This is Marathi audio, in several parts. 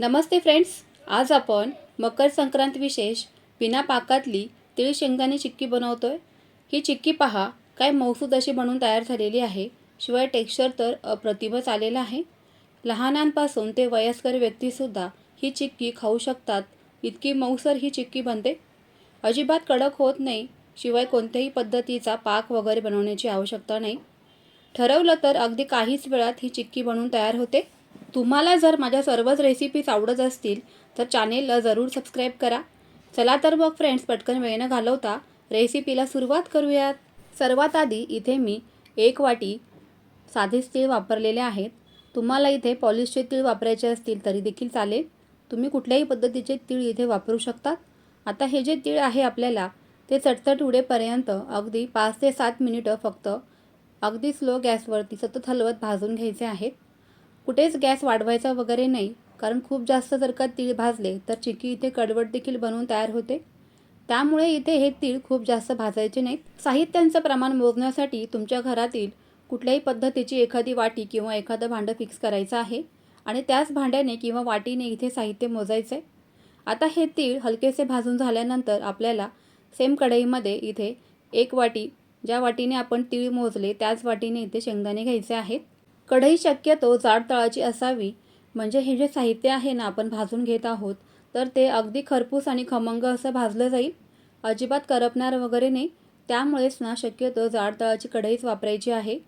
नमस्ते फ्रेंड्स आज आपण मकर संक्रांत विशेष बिना पाकातली तिळ शेंगदाणे चिक्की बनवतो आहे ही चिक्की पहा काय मौसूद अशी बनवून तयार झालेली आहे. शिवाय टेक्स्चर तर अप्रतिमच आलेलं आहे. लहानांपासून ते वयस्कर व्यक्तीसुद्धा ही चिक्की खाऊ शकतात. इतकी मऊसर ही चिक्की बनते. अजिबात कडक होत नाही शिवाय कोणत्याही पद्धतीचा पाक वगैरे बनवण्याची आवश्यकता नाही. ठरवलं तर अगदी काहीच वेळात ही चिक्की बनवून तयार होते. तुम्हाला जर माझ्या सर्वच रेसिपीज आवडत असतील तर चॅनेलला जरूर सबस्क्राईब करा. चला तर मग फ्रेंड्स पटकन वेळ न घालवता रेसिपीला सुरुवात करूयात. सर्वात आधी इथे मी एक वाटी साधेच तीळ वापरलेले आहेत. तुम्हाला इथे पॉलिशचे तीळ वापरायचे असतील तरी देखील चालेल. तुम्ही कुठल्याही पद्धतीचे तीळ इथे वापरू शकतात. आता हे जे तीळ आहे आपल्याला ते चटचट उडेपर्यंत अगदी पाच ते सात मिनिटं फक्त अगदी स्लो गॅसवरती सतत हलवत भाजून घ्यायचे आहेत. कुठेच गॅस वाढवायचा वगैरे नाही कारण खूप जास्त जर का तीळ भाजले तर चिकी इथे कडवट देखील बनवून तयार होते. त्यामुळे इथे हे तीळ खूप जास्त भाजायचे नाहीत साहित्यांचं प्रमाण मोजण्यासाठी तुमच्या घरातील कुठल्याही पद्धतीची एखादी वाटी किंवा एखादं भांडं फिक्स करायचं आहे आणि त्याच भांड्याने किंवा वाटीने इथे साहित्य मोजायचं आहे आता हे तीळ हलकेसे भाजून झाल्यानंतर आपल्याला सेम कढईमध्ये इथे एक वाटी ज्या वाटीने आपण तीळ मोजले त्याच वाटीने इथे शेंगदाणे घ्यायचे आहेत. कढई शक्यतो जाड तळाची असावी. म्हणजे हे जे साहित्य आहे ना आपण भाजून घेत आहोत तर ते अगदी खरपूस आणि खमंग असं भाजलं जाईल. अजिबात करपणार वगैरे नाही. त्यामुळेच ना शक्यतो जाड तळाची कढईच वापरायची आहे.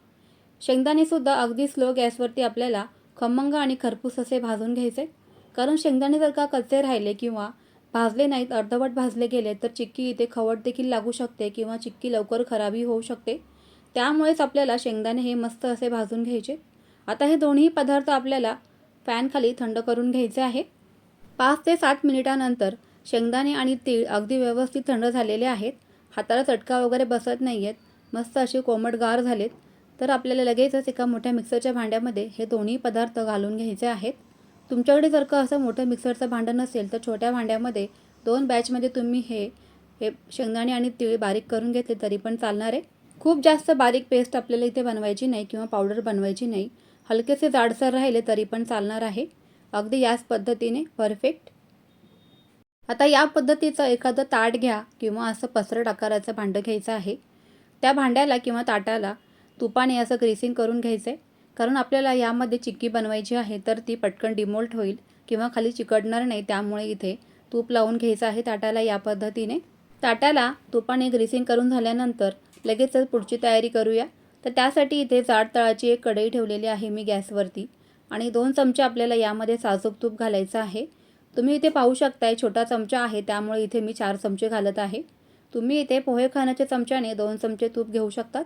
शेंगदाणेसुद्धा अगदी स्लो गॅसवरती आपल्याला खमंग आणि खरपूस असे भाजून घ्यायचे. कारण शेंगदाणे जर का कच्चे राहिले किंवा भाजले नाहीत अर्धवट भाजले गेले तर चिक्की इथे खवट देखील लागू शकते किंवा चिक्की लवकर खराबी होऊ शकते. त्यामुळेच आपल्याला शेंगदाणे हे मस्त असे भाजून घ्यायचे. आता हे दोन्ही पदार्थ आपल्याला फॅनखाली थंड करून घ्यायचे आहे पाच ते सात मिनिटानंतर शेंगदाणे आणि तीळ अगदी व्यवस्थित थंड झालेले आहेत. हाताला चटका वगैरे बसत नाही आहेत मस्त असे कोमट गार झालेत. तर आपल्याला लगेचच एका मोठ्या मिक्सरच्या भांड्यामध्ये हे दोन्ही पदार्थ घालून घ्यायचे आहेत. तुमच्याकडे जर का असं मोठं मिक्सरचं भांडं नसेल तर छोट्या भांड्यामध्ये दोन बॅचमध्ये तुम्ही हे हे शेंगदाणे आणि तीळ बारीक करून घेतले तरी पण चालणार आहे. खूप जास्त बारीक पेस्ट आपल्याला इथे बनवायची नाही किंवा पावडर बनवायची नाही. हलकेसे जाडसर राहिले तरी पण चालणार आहे. अगदी याच पद्धतीने परफेक्ट आता या पद्धतीचं एखादं ताट घ्या किंवा असं पसरट आकाराचं भांडं घ्यायचं आहे. त्या भांड्याला किंवा ताटाला तुपाने असं ग्रेसिंग करून घ्यायचं आहे कारण आपल्याला यामध्ये चिक्की बनवायची आहे तर ती पटकन डिमोल्ट होईल किंवा खाली चिकटणार नाही त्यामुळे इथे तूप लावून घ्यायचं आहे ताटाला या पद्धतीने. ताटाला तुपाने ग्रेसिंग करून झाल्यानंतर लगेचच पुढची तयारी करूया. तर त्यासाठी इथे जाड तळाची एक कढई ठेवलेली आहे मी गॅसवरती. आणि दोन चमचे आपल्याला यामध्ये साजूक तूप घालायचं आहे. तुम्ही इथे पाहू शकताय छोटा चमचा आहे त्यामुळे इथे मी चार चमचे घालत आहे. तुम्ही इथे पोहे खाण्याच्या चमच्याने दोन चमचे तूप घेऊ शकतात.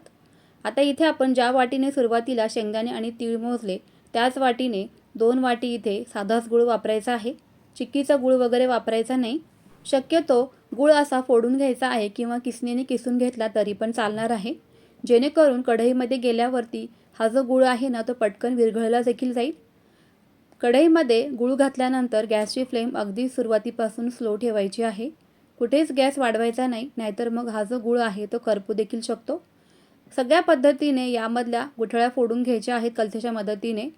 आता इथे आपण ज्या वाटीने सुरुवातीला शेंगदाणे आणि तीळ मोजले त्याच वाटीने दोन वाटी इथे साधाच गुळ वापरायचा आहे. चिक्कीचा गुळ वगैरे वापरायचा नाही. शक्यतो गुळ असा फोडून घ्यायचा आहे किंवा किसणीने किसून घेतला तरी पण चालणार आहे. जेणेकरून कढईमध्ये गेल्यावरती हा जो गुळ आहे ना तो पटकन विरघळला देखील जाईल. कढईमध्ये गुळ घातल्यानंतर गॅसची फ्लेम अगदी सुरुवातीपासून स्लो ठेवायची आहे. कुठेच गॅस वाढवायचा नाही नाहीतर मग हा जो गुळ आहे तो करपू देखील शकतो. सगळ्या पद्धतीने यामधल्या गुठळ्या फोडून घ्यायच्या आहेत कलथेच्या मदतीने.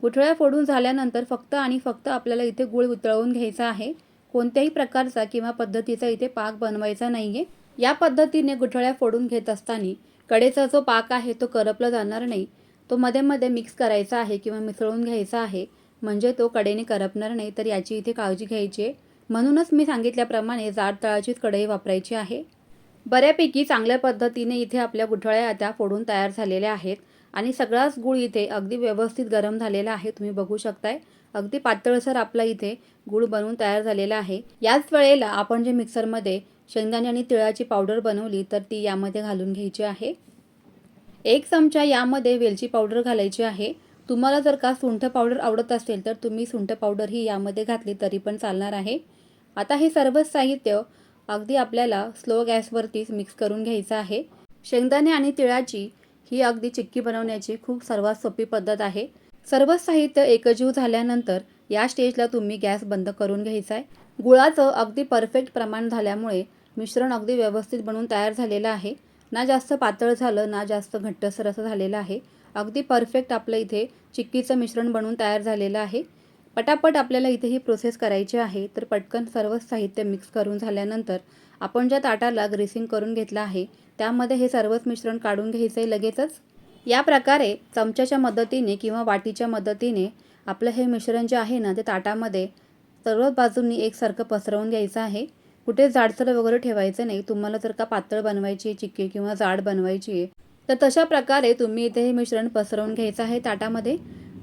गुठळ्या फोडून झाल्यानंतर फक्त आणि फक्त आपल्याला इथे गुळ उतळवून घ्यायचा आहे. कोणत्याही प्रकारचा किंवा पद्धतीचा इथे पाक बनवायचा नाही आहे या पद्धतीने गुठळ्या फोडून घेत असताना कडेचा जो पाक आहे तो करपला जाणार नाही. तो मध्ये मध्ये मिक्स करायचा आहे किंवा मिसळून घ्यायचा आहे. म्हणजे तो कडेने करपणार नाही. तर याची इथे काळजी घ्यायची आहे. म्हणूनच मी सांगितल्याप्रमाणे जाड तळाचीच कढई वापरायची आहे. बऱ्यापैकी चांगल्या पद्धतीने इथे आपल्या गुठळ्या त्या फोडून तयार झालेल्या आहेत. आणि सगळाच गूळ इथे अगदी व्यवस्थित गरम झालेला आहे. तुम्ही बघू शकताय. अगदी पातळसर आपला इथे गूळ बनवून तयार झालेला आहे. याच वेळेला आपण जे मिक्सरमध्ये शेंगदाणे आणि तिळाची पावडर बनवली तर ती यामध्ये घालून घ्यायची आहे. एक चमचा यामध्ये वेलची पावडर घालायची आहे. तुम्हाला जर का सुंठ पावडर आवडत असेल तर तुम्ही सुंठ पावडर ही यामध्ये घातली तरी पण चालणार आहे. आता हे सर्वच साहित्य अगदी आपल्याला स्लो गॅसवरतीच मिक्स करून घ्यायचं आहे. शेंगदाणे आणि तिळाची ही अगदी चिक्की बनवण्याची खूप सर्वात सोपी पद्धत आहे. सर्वच साहित्य एकजीव झाल्यानंतर या स्टेजला तुम्ही गॅस बंद करून घ्यायचा आहे. गुळाचं अगदी परफेक्ट प्रमाण झाल्यामुळे मिश्रण अगदी व्यवस्थित बनवून तयार झालेलं आहे. ना जास्त पातळ झालं ना जास्त घट्टसर असं झालेलं आहे. अगदी परफेक्ट आपलं इथे चिक्कीचं मिश्रण बनवून तयार झालेलं आहे. पटापट आपल्याला इथे ही प्रोसेस करायची आहे तर पटकन सर्व साहित्य मिक्स करून झाल्यानंतर आपण ज्या ताटाला ग्रेसिंग करून घेतलं आहे त्यामध्ये हे सर्वच मिश्रण काढून घ्यायचं आहे लगेचच. या प्रकारे चमच्याच्या मदतीने किंवा वाटीच्या मदतीने आपलं हे मिश्रण जे आहे ना ते ताटामध्ये सर्व बाजूंनी एकसारखं पसरवून घ्यायचं आहे. कुठे जाडसर वगैरे ठेवायचं नाही. तुम्हाला जर का पातळ बनवायची आहे चिक्की किंवा जाड बनवायची आहे तर तशा प्रकारे तुम्ही इथे हे मिश्रण पसरवून घ्यायचं आहे ताटामध्ये.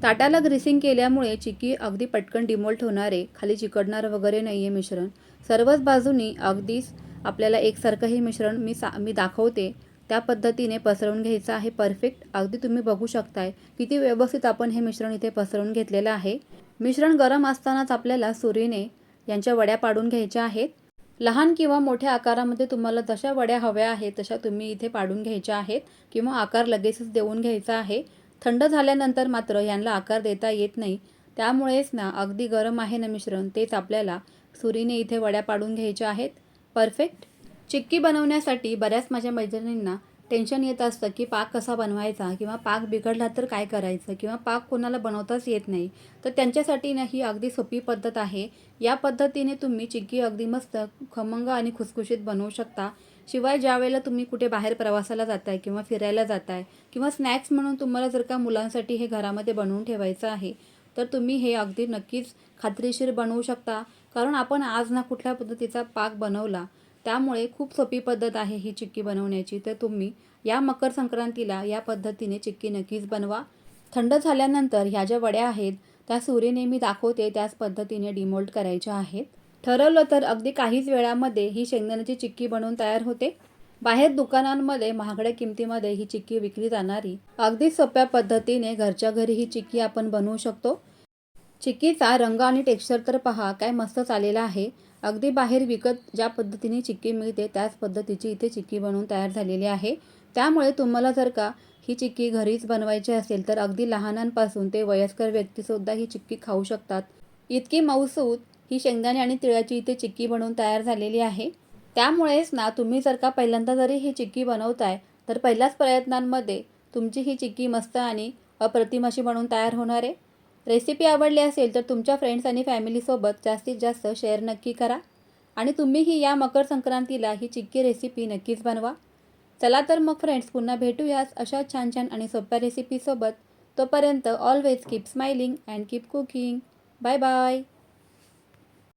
ताटाला ग्रीसिंग केल्यामुळे चिक्की अगदी पटकन डिमोल्ट होणारे खाली चिकटणार वगैरे नाही आहे मिश्रण. सर्वच बाजूनी अगदीच आपल्याला एकसारखं हे मिश्रण मी सा मी दाखवते. त्या पद्धतीने पसरवून घ्यायचं आहे परफेक्ट अगदी तुम्ही बघू शकताय किती व्यवस्थित आपण हे मिश्रण इथे पसरवून घेतलेलं आहे. मिश्रण गरम असतानाच आपल्याला सुरीने यांच्या वड्या पाडून घ्यायच्या आहेत. लहान किंवा मोठ्या आकारामध्ये तुम्हाला जशा वड्या हव्या आहेत तशा तुम्ही इथे पाडून घ्यायच्या आहेत किंवा आकार लगेचच देऊन घ्यायचा आहे. थंड झाल्यानंतर मात्र यांना आकार देता येत नाही. त्यामुळेच ना अगदी गरम आहे ना मिश्रण तेच आपल्याला सुरीने इथे वड्या पाडून घ्यायच्या आहेत. परफेक्ट. चिक्की बनवण्यासाठी बऱ्याच माझ्या मैत्रिणींना टेन्शन येत असतं की पाक कसा बनवायचा किंवा पाक बिघडला तर काय करायचं किंवा पाक कोणाला बनवताच येत नाही. तर त्यांच्यासाठी ना ही अगदी सोपी पद्धत आहे. या पद्धतीने तुम्ही चिक्की अगदी मस्त खमंग आणि खुसखुशीत बनवू शकता. शिवाय ज्या वेळेला तुम्ही कुठे बाहेर प्रवासाला जाताय किंवा फिरायला जाताय किंवा स्नॅक्स म्हणून तुम्हाला जर का मुलांसाठी हे घरामध्ये बनवून ठेवायचं आहे तर तुम्ही हे अगदी नक्कीच खात्रीशीर बनवू शकता. कारण आपण आज ना कुठल्या पद्धतीचा पाक बनवला त्यामुळे खूप सोपी पद्धत आहे ही चिक्की बनवण्याची. तर तुम्ही या मकर संक्रांतीला या पद्धतीने चिक्की नक्कीच बनवा. थंड झाल्यानंतर ह्या ज्या वड्या आहेत त्या सुरीने मी दाखवते त्याच पद्धतीने डिमोल्ट करायच्या आहेत. ठरवलं तर अगदी काहीच वेळामध्ये ही शेंगदाण्याची चिक्की बनवून तयार होते. बाहेर दुकानांमध्ये महागड्या किमतीमध्ये ही चिक्की विकली जाणारी. अगदी सोप्या पद्धतीने घरच्या घरी ही चिक्की आपण बनवू शकतो. चिक्कीचा रंग आणि टेक्स्चर तर पहा काय मस्त आलेला आहे. अगदी बाहेर विकत ज्या पद्धतीने चिक्की मिळते त्याच पद्धतीची इथे चिक्की बनवून तयार झालेली आहे. त्यामुळे तुम्हाला जर का ही चिक्की घरीच बनवायची असेल तर अगदी लहानांपासून ते वयस्कर व्यक्तीसुद्धा ही चिक्की खाऊ शकतात. इतकी मऊसूत ही शेंगदाणे आणि तिळाची इथे चिक्की बनवून तयार झालेली आहे. त्यामुळेच ना तुम्ही जर का पहिल्यांदा जरी ही चिक्की बनवताय तर पहिल्याच प्रयत्नांमध्ये तुमची ही चिक्की मस्त आणि अप्रतिम अशी बनवून तयार होणार आहे. रेसिपी आवडली असेल तर तुमच्या फ्रेंड्स आणि फॅमिलीसोबत जास्तीत जास्त शेअर नक्की करा. आणि तुम्हीही या मकर संक्रांतीला ही चिक्की रेसिपी नक्कीच बनवा. चला तर मग फ्रेंड्स पुन्हा भेटूयाच अशा छान छान आणि सोप्या रेसिपीसोबत तोपर्यंत always keep smiling and keep cooking bye bye